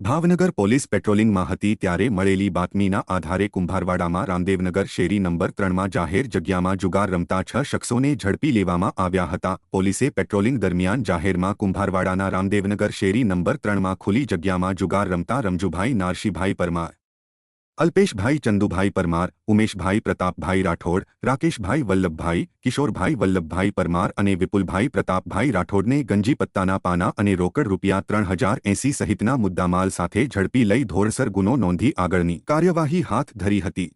Bhavnagar police પેટ્રોલિંગમાં હતી ત્યારે મળેલી બાતમીના આધારે કુંભારવાડામાં રામદેવનગર શેરી નંબર ત્રણમાં જાહેર જગ્યામાં જુગાર રમતા છ શખ્સોને ઝડપી લેવામાં આવ્યા હતા. પોલીસે પેટ્રોલિંગ દરમિયાન જાહેરમાં કુંભારવાડાના રામદેવનગર શેરી નંબર ત્રણમાં ખુલ્લી જગ્યામાં જુગાર રમતા રમજુભાઈ નારશીભાઈ પરમાર અલ્પેશભાઈ ચંદુભાઈ પરમાર, ઉમેશભાઈ પ્રતાપભાઈ રાઠોડ, રાકેશભાઈ વલ્લભભાઈ, કિશોરભાઈ વલ્લભભાઈ પરમાર અને વિપુલભાઈ પ્રતાપભાઈ રાઠોડને ગંજી પત્તાના પાના અને રોકડ રૂપિયા ત્રણ હજાર એંસી સહિતના મુદ્દામાલ સાથે ઝડપી લઈ ધોરસર ગુનો નોંધી આગળની કાર્યવાહી હાથ ધરી હતી.